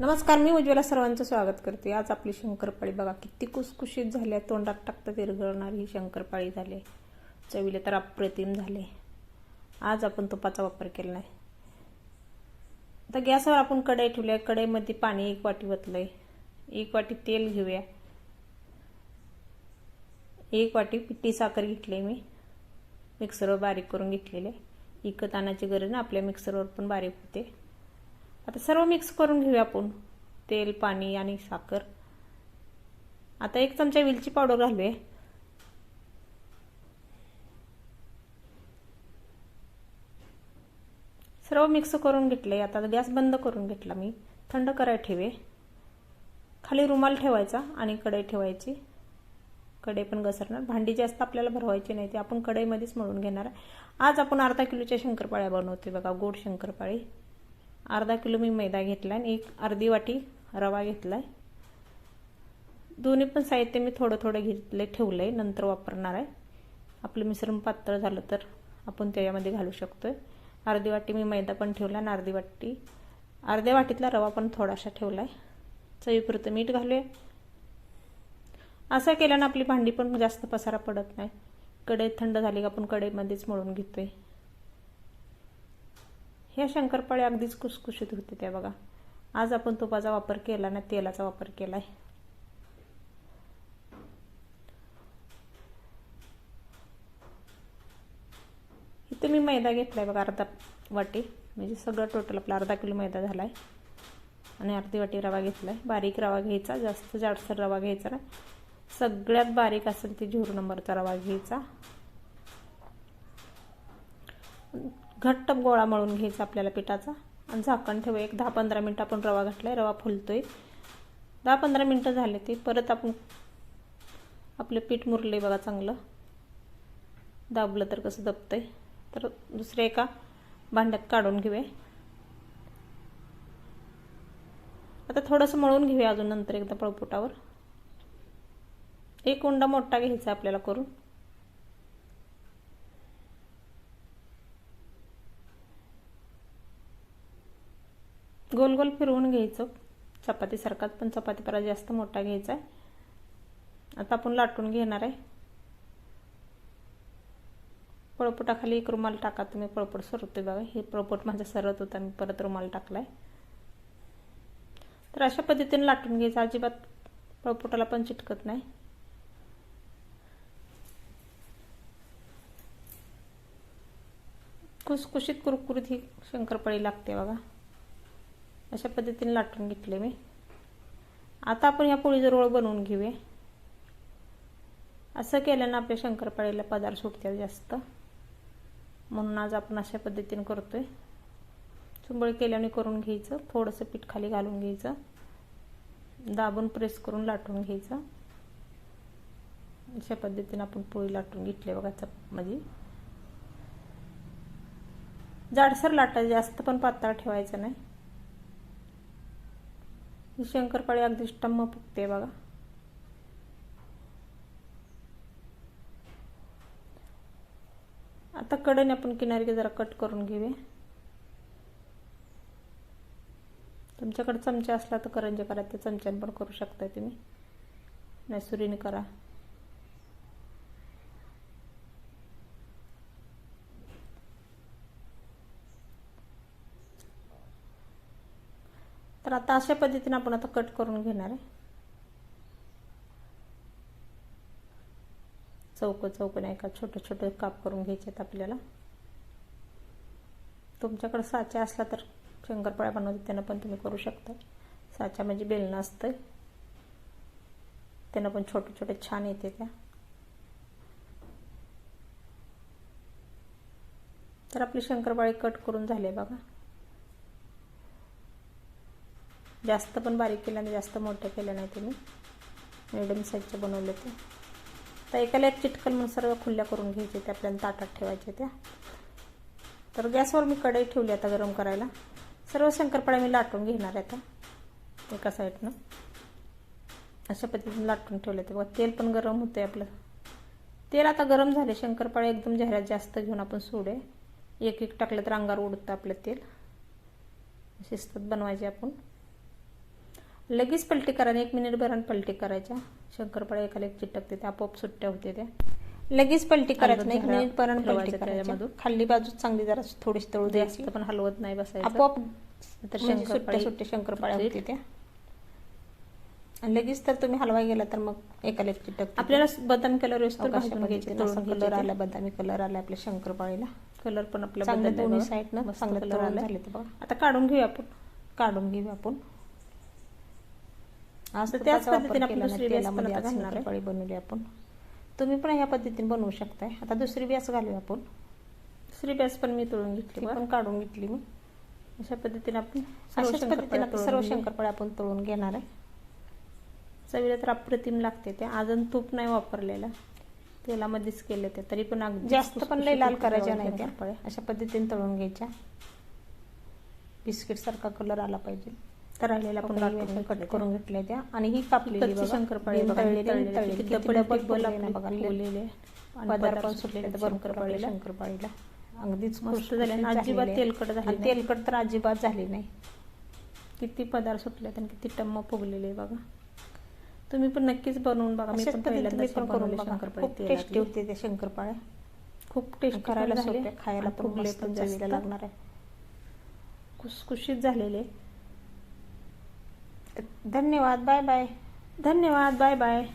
नमस्कार मी उज्ज्वला सर्वांचं स्वागत करते. आज आपली शंकरपाळी बघा किती कुसकुशीत झाल्या तोंडात टाकता विरघळणारी ही शंकरपाळी झाली चवीला तर अप्रतिम झाले आज आपण तुपाचा वापर केला नाही. आता गॅसवर आपण कढई ठेवल्या कढईमध्ये पाणी एक वाटी ओतलंय एक वाटी तेल घेऊया. एक वाटी पिठी साखर घेतली मी. मिक्सरवर बारीक करून घेतलेले इकत आणायची गरज ना आपल्या मिक्सरवर पण बारीक होते. आता सर्व मिक्स करून घेऊया आपण. तेल पाणी आणि साखर. आता एक चमचा वेलची पावडर घालूया. सर्व मिक्स करून घेतले. आता गॅस बंद करून घेतला मी. थंड करायला ठेवे. खाली रुमाल ठेवायचा आणि कढई ठेवायची. कढई पण घसरणार. भांडी जास्त आपल्याला भरवायची नाही. ते आपण कढईमध्येच मळून घेणार आहे. आज आपण अर्धा किलोच्या शंकरपाळ्या बनवते बघा. गोड शंकरपाळी. अर्धा किलो मी मैदा घेतला आणि एक अर्धी वाटी रवा घेतला आहे दोन्ही पण साहित्य मी थोडं थोडं घेतलं ठेवलं आहे नंतर वापरणार आहे. आपलं मिश्रण पातळ झालं तर आपण त्याच्यामध्ये घालू शकतो आहे अर्धी वाटी मी मैदा पण ठेवला आणि अर्धी वाटी अर्ध्या वाटीतला रवा पण थोडासा ठेवला आहे चवीपुरतं मीठ घालूया. असं केल्यानं आपली भांडी पण जास्त पसारा पडत नाही. कढई थंड झाली का आपण कढईमध्येच मळून घेतोय. ह्या शंकरपाळ्या अगदीच कुसकुशीत होते त्या बघा. आज आपण तुपाचा वापर केला ना तेलाचा वापर केलाय. इथे मी मैदा घेतलाय बघा अर्धा वाटी. म्हणजे सगळं टोटल आपला अर्धा किलो मैदा झालाय. आणि अर्धी वाटी रवा घेतलाय. बारीक रवा घ्यायचा जास्त जाडसर रवा घ्यायचा ना सगळ्यात बारीक असेल ते झिरो नंबरचा रवा घ्यायचा. घट्ट गोळा मळून घ्यायचा आपल्याला पिठाचा. आणि झाकण ठेवू एक दहा पंधरा मिनटं आपण रवा घातलाय. रवा फुलतोय. दहा पंधरा मिनटं झाले ते. परत आपण आपलं पीठ मुरले बघा चांगलं. दाबलं तर कसं दबतंय. तर दुसऱ्या एका भांड्यात काढून घेऊया. आता थोडंसं मळून घेऊया अजून नंतर एकदा पळपुटावर. एक उंडा मोठा घ्यायचा आपल्याला करून. गोल गोल फिरवून घ्यायचं. चपातीसारखाच पण चपाती परा जास्त मोठा घ्यायचा आहे. आता आपण लाटून घेणार आहे. पळपुटाखाली एक रुमाल टाका. तुम्ही पळपट सरतोय बघा. हे पळपुट माझा सरत होता मी परत रुमाल टाकलाय. तर अशा पद्धतीने लाटून घ्यायचं. अजिबात पळपुटाला पण चिटकत नाही. कुसकुशीत कुरकुरीत ही शंकरपाळी लागते बघा. अशा पद्धतीने लाटून घेतले मी. आता आपण या पोळीचं रोळ बनवून घेऊया. असं केल्यानं आपल्या शंकरपाळीला पदार्थ सुटतात जास्त. म्हणून आज आपण अशा पद्धतीने करतोय. चुंबळ केल्याने करून घ्यायचं. थोडंसं पीठ खाली घालून घ्यायचं. दाबून प्रेस करून लाटून घ्यायचं. अशा पद्धतीने आपण पोळी लाटून घेतली बघा चप म्हणजे जाडसर लाटायचं. जास्त पण पातळ ठेवायचं नाही. ही शंकरपाळी अगदी टम्म फुगते बघा. आता कडेने आपण किनारी जरा कट करून घेऊया. तुमच्याकडे चमचा असला तर करंजे करा ते चमच्याने पण करू शकता तुम्ही. नाही सुरीने करा. तर आता अशा पद्धतीने आपण आता कट करून घेणार आहे. चौक चौक नाही का? छोटे छोटे काप करून घ्यायचे आहेत आपल्याला. तुमच्याकडे साचा असला तर शंकरपाळ्या बनवते त्यांना पण तुम्ही करू शकता. साचा म्हणजे बेलणं असतं त्यानं पण छोटे छोटे छान येते त्या. तर आपली शंकरपाळी कट करून झाले बघा. जास्त पण बारीक केलं नाही जास्त मोठ्या केल्या नाही तुम्ही मिडियम साईजच्या बनवले ते. तर एकाला एक चिटकल म्हणून सर्व खुल्या करून घ्यायचे ते आपल्याला ताटात ठेवायचे त्या. तर गॅसवर मी कढई ठेवली आता गरम करायला. सर्व शंकरपाळ्या मी लाटून घेणार आहे आता एका साईडनं अशा पद्धतीने लाटून ठेवले ते. बघा तेल पण गरम होते आपलं. तेल आता गरम झाले शंकरपाळे एकदम जाहिरात जास्त घेऊन आपण सोडे. एक एक टाकलं तर अंगावर उडतं आपलं तेल. शिस्तत बनवायचे आपण. लगेच पलटी करा आणि एक मिनिट भरान पलटी करायच्या. शंकरपाळ्या एकाला एक चिटकते त्या आपोआप सुट्ट्या होते त्या. लगेच पलटी करायचं नाही एक मिनिट भरान पलटी बाजू चांगली जरा थोडीशी तळू द्यायची. जास्त पण हलवत नाही बसायचं. आपोआप तर तर सुट्ट्या शंकरपाळी सुट्ट्या शंकरपाळ्या. होते त्या. आणि लगेच तर तुम्ही हलवाय गेला तर मग एकाला एक चिटक आपल्याला बदामी कलर कलर आला बदामी कलर आला आपल्या शंकरपाळीला. कलर पण आपला चांगलं बदललाय दोन्ही. साईडनं मस्त चांगलं कलर बघा. आता काढून घेऊया आपण. काढून घेऊ आपण. तर त्याच पद्धतीने आपण आपण दुसरी व्यास व्यास पण आता घालणार आहे. बनवली आपण. तुम्ही पण ह्या पद्धतीने बनवू शकताय. आता दुसरी व्यास घालूया आपण. दुसरी बॅस पण मी तळून घेतली पण. काढून घेतली मी. अशा पद्धतीने आपण सर्व अशाच पद्धतीने तळून सर्व घेऊया. शंकरपाळ्या आपण तळून घेणार आहे. चवीला तर अप्रतिम लागते ते. अजून तूप नाही वापरलेलं. तेलामध्येच केले ते. तरी पण जास्त पण लय लाल करायच्या नाही त्या. अशा पद्धतीने तळून घ्यायच्या. बिस्किट सारखा कलर आला पाहिजे. तर राहिलेला आपण लाटून कट करून घेतल्या त्या. आणि ही कापलेली. शंकरपाळी तळलेली पदार्थ पण शंकरपाळीला. अगदीच मस्त झाले. अजिबात. तेलकट झाले. तेलकट तर अजिबात झाली नाही. किती पदार्थ सुटले आणि किती टम्म फुगलेले बघा. तुम्ही पण नक्कीच बनवून बघा. मी पण पण करून शंकरपाळी टेस्टी. होते त्या शंकरपाळ्या. खूप टेस्टी करायला सोपे खायला फुगले पण जास्त. लागणार आहे. खुसखुशीत झालेले. धन्यवाद बाय बाय. धन्यवाद बाय बाय.